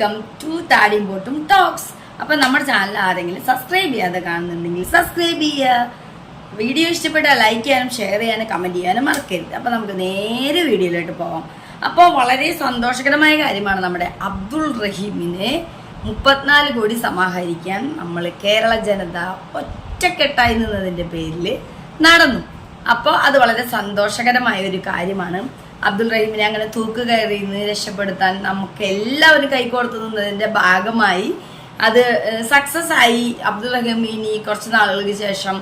Welcome to താടിമ്പോട്ടും talks അപ്പൊ നമ്മുടെ channel ആരെങ്കിലും സബ്സ്ക്രൈബ് ചെയ്യാതെ കാണുന്നുണ്ടെങ്കിൽ സബ്സ്ക്രൈബ് ചെയ്യുക. വീഡിയോ ഇഷ്ടപ്പെട്ടാൽ ലൈക്ക് ചെയ്യാനും ഷെയർ ചെയ്യാനും കമന്റ് ചെയ്യാനും മറക്കരുത്. അപ്പൊ നമുക്ക് നേരെ വീഡിയോയിലോട്ട് പോവാം. അപ്പോൾ വളരെ സന്തോഷകരമായ കാര്യമാണ് നമ്മുടെ അബ്ദുൾ റഹീമിനെ മുപ്പത്തിനാല് കോടി സമാഹരിക്കാൻ നമ്മൾ കേരള ജനത ഒറ്റക്കെട്ടായി നിന്നതിന്റെ പേരിൽ നടന്നു. അപ്പോൾ അത് വളരെ സന്തോഷകരമായ ഒരു കാര്യമാണ്. അബ്ദുൾ റഹീമിനെ അങ്ങനെ തൂക്ക് കയറി നിന്ന് രക്ഷപ്പെടുത്താൻ നമുക്ക് എല്ലാവരും കൈകോർത്ത് നിന്നതിന്റെ ഭാഗമായി അത് സക്സസ് ആയി. അബ്ദുൾ റഹീം ഇനി കുറച്ച് നാളുകൾക്ക് ശേഷം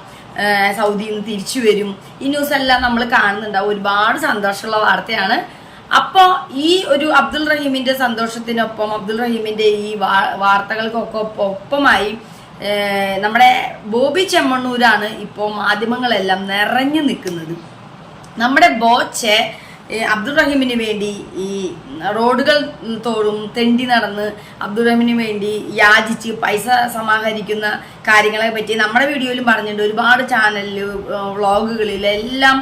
സൗദിയിൽ നിന്ന് തിരിച്ചു വരും. ഈ ന്യൂസ് എല്ലാം നമ്മൾ കാണുന്നുണ്ടാവും. ഒരുപാട് സന്തോഷമുള്ള വാർത്തയാണ്. അപ്പോ ഈ ഒരു അബ്ദുൾ റഹീമിന്റെ സന്തോഷത്തിനൊപ്പം അബ്ദുൾ റഹീമിന്റെ ഈ വാർത്തകൾക്കൊക്കെ ഒപ്പമായി നമ്മുടെ ബോബി ചെമ്മണ്ണൂരാണ് ഇപ്പോൾ മാധ്യമങ്ങളെല്ലാം നിറഞ്ഞു നിൽക്കുന്നത്. നമ്മുടെ ബോച്ചെ ഏ, അബ്ദുൾ റഹീമിന് വേണ്ടി ഈ റോഡുകൾ തോറും തെണ്ടി നടന്ന് അബ്ദുറഹീമിന് വേണ്ടി യാചിച്ച് പൈസ സമാഹരിക്കുന്ന കാര്യങ്ങളെ പറ്റി നമ്മുടെ വീഡിയോയിലും പറഞ്ഞിട്ടുണ്ട്. ഒരുപാട് ചാനലിൽ വ്ളോഗുകളിൽ എല്ലാം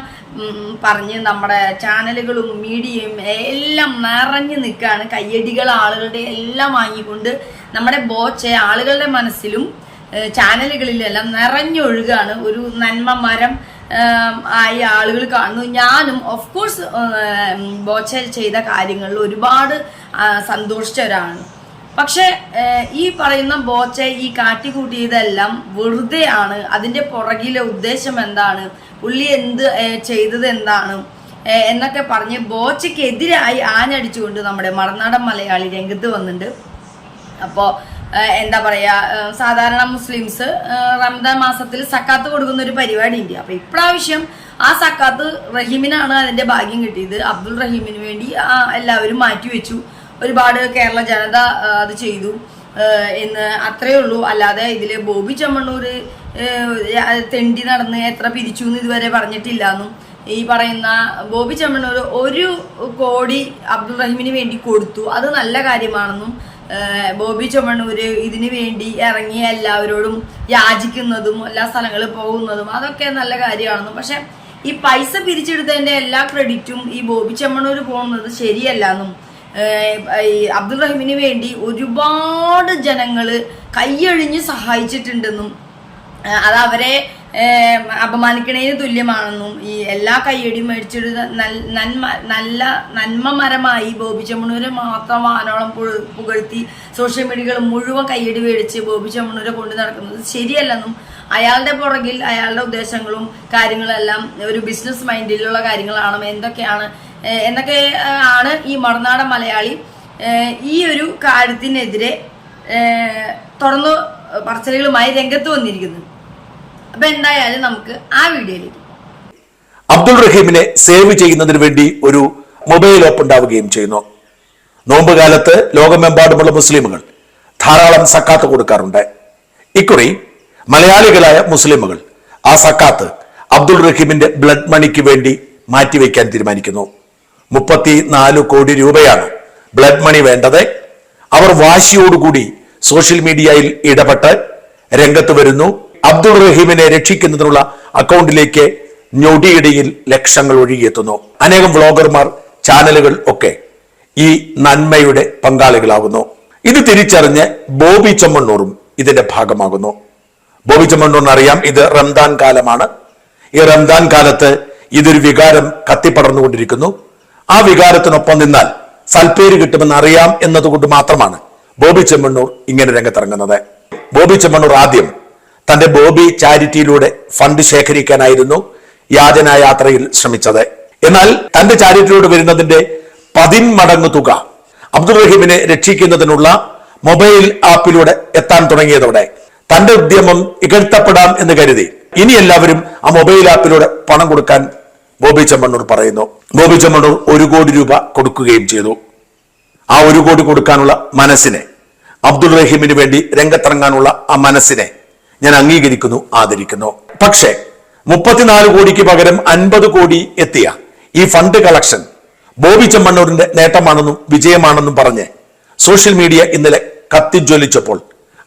പറഞ്ഞ് നമ്മുടെ ചാനലുകളും മീഡിയയും എല്ലാം നിറഞ്ഞു നിൽക്കുകയാണ്. കയ്യടികൾ ആളുകളുടെ എല്ലാം വാങ്ങിക്കൊണ്ട് നമ്മുടെ ബോച്ചെ ആളുകളുടെ മനസ്സിലും ചാനലുകളിലെല്ലാം നിറഞ്ഞൊഴുകാണ്. ഒരു നന്മ മരം ആയി ആളുകൾ കാണുന്നു. ഞാനും ഓഫ് കോഴ്സ് ബോച്ച ചെയ്ത കാര്യങ്ങളിൽ ഒരുപാട് സന്തോഷിച്ച ഒരാളാണ് പക്ഷെ ഈ പറയുന്ന ബോച്ച ഈ കാട്ടിക്കൂട്ടിയതെല്ലാം വെറുതെയാണ്. അതിന്റെ പുറകിലെ ഉദ്ദേശം എന്താണ്? പുള്ളി എന്ത് ചെയ്തത് എന്താണ്? എന്നൊക്കെ പറഞ്ഞ് ബോച്ചയ്ക്കെതിരായി ആഞ്ഞടിച്ചുകൊണ്ട് നമ്മുടെ മറനാടൻ മലയാളി രംഗത്ത് വന്നിട്ടുണ്ട്. അപ്പോൾ എന്താ പറയാ സാധാരണ മുസ്ലിംസ് റംദാൻ മാസത്തിൽ സക്കാത്ത് കൊടുക്കുന്ന ഒരു പരിപാടി ഉണ്ട്. അപ്പൊ ഇപ്രാവശ്യം ആ സക്കാത്ത് റഹീമിനാണ് അതിന്റെ ഭാഗ്യം കിട്ടിയത്. അബ്ദുൾ റഹീമിന് വേണ്ടി എല്ലാവരും മാറ്റിവെച്ചു ഒരുപാട് കേരള ജനത അത് ചെയ്തു. എന്ന് അത്രയേ ഉള്ളൂ. അല്ലാതെ ഇതിൽ ബോബി ചമ്മണ്ണൂര് തെണ്ടി നടന്ന് എത്ര പിരിച്ചു എന്ന് ഇതുവരെ പറഞ്ഞിട്ടില്ല എന്നും ഈ പറയുന്ന ബോബി ചമ്മണ്ണൂർ ഒരു കോടി അബ്ദുൾ റഹീമിന് വേണ്ടി കൊടുത്തു. അത് നല്ല കാര്യമാണെന്നും ബോബി ചുമണ്ണൂര് ഇതിനു വേണ്ടി ഇറങ്ങി എല്ലാവരോടും യാചിക്കുന്നതും എല്ലാ സ്ഥലങ്ങളിൽ പോകുന്നതും അതൊക്കെ നല്ല കാര്യമാണെന്ന്. പക്ഷെ ഈ പൈസ പിരിച്ചെടുത്തതിന്റെ എല്ലാ ക്രെഡിറ്റും ഈ ബോബി ചെമ്മണ്ണൂര് പോകുന്നത് ശരിയല്ലെന്നും എന്നും അബ്ദുൾ റഹീമിന് വേണ്ടി ഒരുപാട് ജനങ്ങൾ കൈയഴിഞ്ഞ് സഹായിച്ചിട്ടുണ്ടെന്നും അത് അവരെ അപമാനിക്കണേന് തുല്യമാണെന്നും ഈ എല്ലാ കയ്യടിയും മേടിച്ചൊരു നന്മ നല്ല നന്മ മരമായി ബോബി ചമ്മണൂരെ മാത്രം വാനോളം പുകഴ്ത്തി സോഷ്യൽ മീഡിയകൾ മുഴുവൻ കയ്യടി മേടിച്ച് ബോബി ചമ്മണൂരെ കൊണ്ടു നടക്കുന്നത് ശരിയല്ലെന്നും അയാളുടെ പുറകിൽ അയാളുടെ ഉദ്ദേശങ്ങളും കാര്യങ്ങളെല്ലാം ഒരു ബിസിനസ് മൈൻഡിലുള്ള കാര്യങ്ങളാണ് എന്തൊക്കെയാണ് എന്നൊക്കെ ആണ് ഈ മറുനാടൻ മലയാളി ഈ ഒരു കാര്യത്തിനെതിരെ തുറന്നു പറച്ചിലുകളുമായി രംഗത്ത് വന്നിരിക്കുന്നത്. അപ്പൊ എന്തായാലും നമുക്ക് ആ വീഡിയോയിലേക്ക്. അബ്ദുൾ റഹീമിനെ സേവ് ചെയ്യുന്നതിന് വേണ്ടി ഒരു മൊബൈൽ ആപ്പ് ഉണ്ടാവുകയും ചെയ്യുന്നു. നോമ്പ് കാലത്ത് ലോകമെമ്പാടുമുള്ള മുസ്ലിമുകൾ ധാരാളം സക്കാത്ത് കൊടുക്കാറുണ്ട്. ഇക്കുറി മലയാളികളായ മുസ്ലിമുകൾ ആ സക്കാത്ത് അബ്ദുൾ റഹീമിന്റെ ബ്ലഡ് മണിക്ക് വേണ്ടി മാറ്റിവെക്കാൻ തീരുമാനിക്കുന്നു. മുപ്പത്തി നാല് കോടി രൂപയാണ് ബ്ലഡ് മണി വേണ്ടത്. അവർ വാശിയോടുകൂടി സോഷ്യൽ മീഡിയയിൽ ഇടപെട്ട് രംഗത്ത് വരുന്നു. അബ്ദുൾ റഹീമിനെ രക്ഷിക്കുന്നതിനുള്ള അക്കൗണ്ടിലേക്ക് ഞൊടിയിടയിൽ ലക്ഷങ്ങൾ ഒഴുകിയെത്തുന്നു. അനേകം വ്ളോഗർമാർ ചാനലുകൾ ഒക്കെ ഈ നന്മയുടെ പങ്കാളികളാകുന്നു ഇത് തിരിച്ചറിഞ്ഞ് ബോബി ചെമ്മണ്ണൂറും ഇതിന്റെ ഭാഗമാകുന്നു. ബോബി ചെമ്മണ്ണൂറിന് അറിയാം ഇത് റംദാൻ കാലമാണ്. ഈ റംദാൻ കാലത്ത് ഇതൊരു വികാരം കത്തിപ്പടർന്നുകൊണ്ടിരിക്കുന്നു. ആ വികാരത്തിനൊപ്പം നിന്നാൽ സൽപ്പേര് കിട്ടുമെന്ന് അറിയാം എന്നതുകൊണ്ട് മാത്രമാണ് ബോബി ചെമ്മണ്ണൂർ ഇങ്ങനെ രംഗത്തിറങ്ങുന്നത്. ബോബി ചെമ്മണ്ണൂർ ആദ്യം തന്റെ ബോബി ചാരിറ്റിയിലൂടെ ഫണ്ട് ശേഖരിക്കാനായിരുന്നു യാചനാ യാത്രയിൽ ശ്രമിച്ചത്. എന്നാൽ തന്റെ ചാരിറ്റിയിലൂടെ വരുന്നതിന്റെ പതിന്മടങ്ങ് തുക അബ്ദുൾ റഹീമിനെ രക്ഷിക്കുന്നതിനുള്ള മൊബൈൽ ആപ്പിലൂടെ എത്താൻ തുടങ്ങിയതോടെ തന്റെ ഉദ്യമം ഇകഴ്ത്തപ്പെടാം എന്ന് കരുതി. ഇനി എല്ലാവരും ആ മൊബൈൽ ആപ്പിലൂടെ പണം കൊടുക്കാൻ ബോബി ചെമ്മണ്ണൂർ പറയുന്നു. ബോബി ചെമ്മണ്ണൂർ ഒരു കോടി രൂപ കൊടുക്കുകയും ചെയ്തു. ആ ഒരു കോടി കൊടുക്കാനുള്ള മനസ്സിനെ അബ്ദുൾ റഹീമിന് വേണ്ടി രംഗത്തിറങ്ങാനുള്ള ആ മനസ്സിനെ ഞാൻ അംഗീകരിക്കുന്നു ആദരിക്കുന്നു. പക്ഷേ മുപ്പത്തിനാല് കോടിക്ക് പകരം അൻപത് കോടി എത്തിയ ഈ ഫണ്ട് കളക്ഷൻ ബോബി ചെമ്മണ്ണൂരിന്റെ നേട്ടമാണെന്നും വിജയമാണെന്നും പറഞ്ഞ് സോഷ്യൽ മീഡിയ ഇന്നലെ കത്തിജ്വലിച്ചപ്പോൾ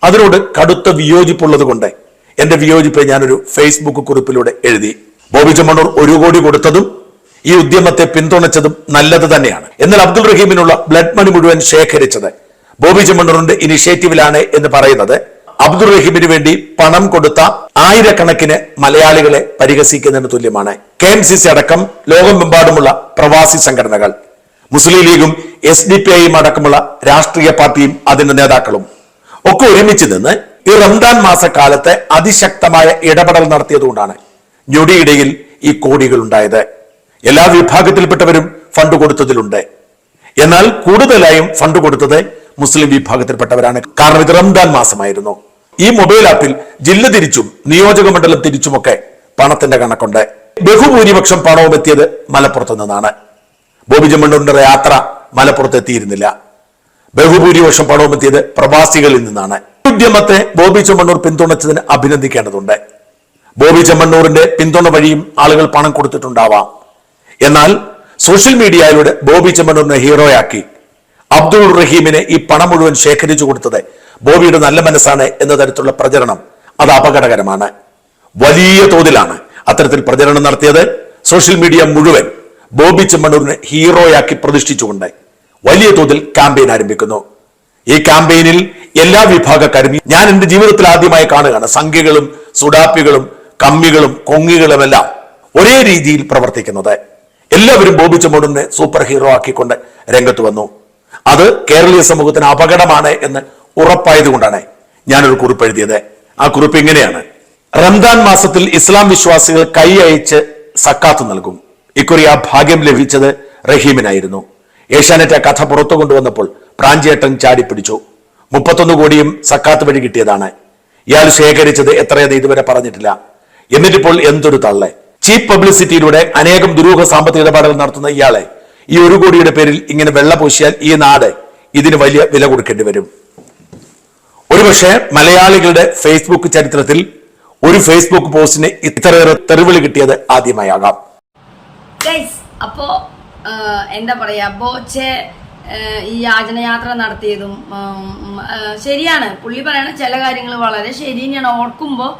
അതിനോട് കടുത്ത വിയോജിപ്പുള്ളത് കൊണ്ട് എന്റെ വിയോജിപ്പ് ഞാനൊരു ഫേസ്ബുക്ക് കുറിപ്പിലൂടെ എഴുതി. ബോബി ചെമ്മണ്ണൂർ ഒരു കോടി കൊടുത്തതും ഈ ഉദ്യമത്തെ പിന്തുണച്ചതും നല്ലത് തന്നെയാണ്. എന്നാൽ അബ്ദുൾ റഹീമിനുള്ള ബ്ലഡ് മണി മുഴുവൻ ശേഖരിച്ചത് ബോബി ചെമ്മണ്ണൂറിന്റെ ഇനിഷ്യേറ്റീവിലാണ് എന്ന് പറയുന്നത്. അബ്ദുൾ റഹീമിന് വേണ്ടി പണം കൊടുത്ത ആയിരക്കണക്കിന് മലയാളികളെ പരിഹസിക്കുന്നതിന് തുല്യമാണ് കെ എം സി സി അടക്കം ലോകമെമ്പാടുമുള്ള പ്രവാസി സംഘടനകൾ. മുസ്ലിം ലീഗും എസ് ഡി പി ഐയും അടക്കമുള്ള രാഷ്ട്രീയ പാർട്ടിയും അതിന്റെ നേതാക്കളും ഒക്കെ ഒരുമിച്ച് നിന്ന് ഈ റംദാൻ മാസക്കാലത്ത് അതിശക്തമായ ഇടപെടൽ നടത്തിയതുകൊണ്ടാണ് ഞൊടിയിടയിൽ ഈ കോടികൾ ഉണ്ടായത്. എല്ലാ വിഭാഗത്തിൽപ്പെട്ടവരും ഫണ്ട് കൊടുത്തതിലുണ്ട്. എന്നാൽ കൂടുതലായും ഫണ്ട് കൊടുത്തത് മുസ്ലിം വിഭാഗത്തിൽപ്പെട്ടവരാണ്. കാരണം ഇത് റംദാൻ മാസമായിരുന്നു. ഈ മൊബൈൽ ആപ്പിൽ ജില്ല തിരിച്ചും നിയോജക മണ്ഡലം തിരിച്ചുമൊക്കെ പണത്തിന്റെ കണക്കുണ്ട്. ബഹുഭൂരിപക്ഷം പണവും എത്തിയത് മലപ്പുറത്ത് നിന്നാണ്. ബോബി ചെമ്മണ്ണൂരിന്റെ യാത്ര മലപ്പുറത്ത് എത്തിയിരുന്നില്ല. ബഹുഭൂരിപക്ഷം പണവും എത്തിയത് പ്രവാസികളിൽ നിന്നാണ്. ഉദ്യമത്തെ ബോബി ചെമ്മണ്ണൂർ പിന്തുണച്ചതിന് അഭിനന്ദിക്കേണ്ടതുണ്ട്. ബോബി ചെമ്മണ്ണൂറിന്റെ പിന്തുണ വഴിയും ആളുകൾ പണം കൊടുത്തിട്ടുണ്ടാവാം. എന്നാൽ സോഷ്യൽ മീഡിയയിലൂടെ ബോബി ചെമ്മണ്ണൂരിനെ ഹീറോയാക്കി അബ്ദുൾ റഹീമിനെ ഈ പണം മുഴുവൻ ശേഖരിച്ചു കൊടുത്തത് ബോബിയുടെ നല്ല മനസ്സാണ് എന്ന തരത്തിലുള്ള പ്രചരണം അത് അപകടകരമാണ്. വലിയ തോതിലാണ് അത്തരത്തിൽ പ്രചരണം നടത്തിയത്. സോഷ്യൽ മീഡിയ മുഴുവൻ ബോബി ചെമ്മണ്ണൂരിനെ ഹീറോയാക്കി പ്രതിഷ്ഠിച്ചുകൊണ്ട് വലിയ തോതിൽ ക്യാമ്പയിൻ ആരംഭിക്കുന്നു. ഈ ക്യാമ്പയിനിൽ എല്ലാ വിഭാഗക്കാരും ഞാൻ എന്റെ ജീവിതത്തിൽ ആദ്യമായി കാണുകയാണ്. സംഖ്യകളും സുഡാപ്പികളും കമ്മികളും കൊങ്ങികളുമെല്ലാം ഒരേ രീതിയിൽ പ്രവർത്തിക്കുന്നത്. എല്ലാവരും ബോബി ചെമ്മണ്ണൂരിനെ സൂപ്പർ ഹീറോ ആക്കിക്കൊണ്ട് രംഗത്ത് വന്നു. അത് കേരളീയ സമൂഹത്തിന് അപകടമാണ് എന്ന് ഉറപ്പായതുകൊണ്ടാണ് ഞാനൊരു കുറിപ്പ് എഴുതിയത്. ആ കുറിപ്പ് ഇങ്ങനെയാണ്. റംദാൻ മാസത്തിൽ ഇസ്ലാം വിശ്വാസികൾ കൈ അയച്ച് സക്കാത്ത് നൽകും. ഇക്കുറി ആ ഭാഗ്യം ലഭിച്ചത് റഹീമിനായിരുന്നു. ഏഷ്യാനെറ്റ് ആ കഥ പുറത്തു കൊണ്ടുവന്നപ്പോൾ പ്രാഞ്ചേട്ടൻ ചാടിപ്പിടിച്ചു. മുപ്പത്തൊന്ന് കോടിയും സക്കാത്ത് വഴി കിട്ടിയതാണ്. ഇയാൾ ശേഖരിച്ചത് എത്രയെന്ന് ഇതുവരെ പറഞ്ഞിട്ടില്ല. എന്നിട്ടിപ്പോൾ എന്തൊരു തള്ളെ. ചീപ്പ് പബ്ലിസിറ്റിയിലൂടെ അനേകം ദുരൂഹ സാമ്പത്തിക ഇടപാടുകൾ നടത്തുന്ന ഇയാളെ ഈ ഒരു കോടിയുടെ പേരിൽ ഇങ്ങനെ വെള്ള പൂശിയാൽ ഈ നാട് ഇതിന് വലിയ വില കൊടുക്കേണ്ടി വരും. ഒരുപക്ഷെ മലയാളികളുടെ ഫേസ്ബുക്ക് ചരിത്രത്തിൽ ഒരു ഫേസ്ബുക്ക് പോസ്റ്റിന് ഇത്രയേറെ തെറിവിളി കിട്ടിയത് ആദ്യമായാകാം. അപ്പോ എന്താ പറയാ ബോച്ചെ ഈ യാചനയാത്ര നടത്തിയതും ശരിയാണ്. പുള്ളി പറയണ ചില കാര്യങ്ങൾ വളരെ ശരി തന്നെയാണ്. ഓർക്കുമ്പോൾ